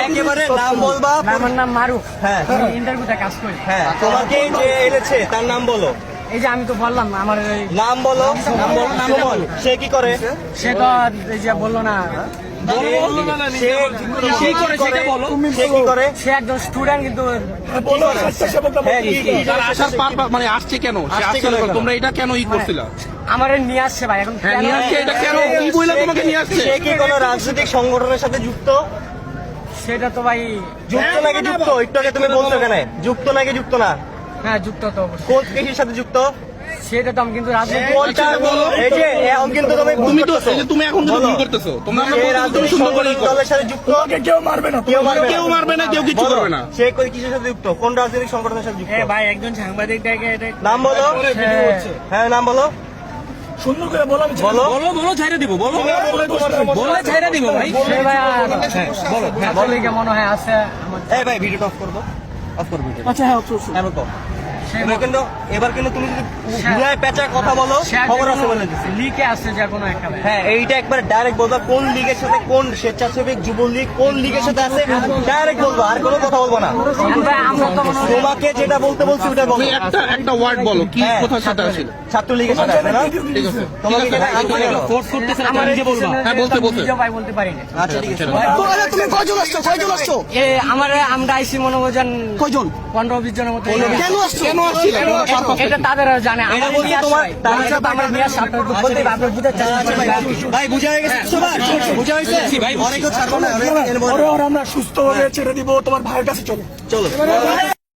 একেবারে নাম বলবা আমার নাম মারুফ। হ্যাঁ। কাজ করি। হ্যাঁ তোমাকে যে এনেছে তার নাম বলো। এই যে আমি তো বললাম আমার নাম বলো নাম বলো সুমন সে কি করে? সে তো এই যে বলল না। সে সে কি করে সেটা বলো? সে কি করে? সে একজন স্টুডেন্ট কিন্তু হ্যাঁ কি কি তার আসার পারপাস মানে আসছে কেন? সে আসছে আসছে কেন? কেন? তোমরা এটা কেন ই করছিলা? আমার নিয়ে আসছে ভাই এখন হ্যাঁ নিয়ে আসছে এটা কেন? কি বইলা তোমাকে নিয়ে আসছে? সে কি কোনো রাজনৈতিক সংগঠনের সাথে যুক্ত? সেটা তো ভাই যুক্ত নাকি যুক্ত? একটু আগে তুমি বলছো কেন যুক্ত নাকি যুক্ত না? হ্যাঁ যুক্ত তো অবশ্যই। কোন কিসের সাথে যুক্ত? সেটা তো আমি কিন্তু রাজনীতি কোনটা এই যে এখন কিন্তু তুমি তুমি তো এই যে তুমি এখন কিন্তু ভুল করতেছো তোমরা তুমি সুন্দর করে দলের সাথে যুক্ত। কেউ মারবে না কেউ মারবে কেউ মারবে না কেউ কিছু করবে না। সে কই কিসের সাথে যুক্ত? কোন রাজনৈতিক সংগঠনের সাথে যুক্ত? ভাই একজন সাংবাদিক দেখে এটা নাম বলো। হ্যাঁ নাম বলো। সুন্দর করে বলো আমি বলো। বলো বলো ছাইরা দিব বলো। বললে ছাইরা দিব ভাই। ভাই বলো বলে মনে হয় আছে এই ভাই ভিডিওটা অফ করব। অফ করব আচ্ছা হ্যাঁ অফ করছি। সে এবার কিন্তু এবার কিন্তু তুমি যদি ঘুরায় পেঁচা কথা বলো খবর আছে বলে দিচ্ছি লিকে আছে যে কোনো একটা হ্যাঁ এইটা একবার ডাইরেক্ট বলবা কোন লিগের সাথে কোন স্বেচ্ছাসেবক যুব কোন লিগের সাথে আছে ডাইরেক্ট বলব আর কোনো কথা বলব না। আমরা আমরা তো তোমাকে যেটা বলতে বলছি ওটা বলো। একটা একটা ওয়ার্ড বলো কি হ্যাঁ, কোথার সাথে আসলে? ছাত্রলীগের সাথে আছে না? ঠিক আছে তোমাকে যেটা আছে। ফোর্স করতেছে না নিজে বলবা। হ্যাঁ বলতে বলতে। নিজেও ভাই বলতে পারি না। আচ্ছা ঠিক আছে। তুমি কয়জন আসছো? কয়জন আসছো? এ আমার আমরা আইসি মনে করেন কয়জন? পনেরো বিশ জনের মতো। কেন আসছো? এটা তাদের জানে বলতে নিয়ে ভাই। বুঝা হয়ে গেছে? বুঝা হয়েছে? ভাই ছাড়বো না আমরা সুস্থ হয়ে ছেড়ে দিব তোমার ভাইয়ের কাছে চলো। চলো।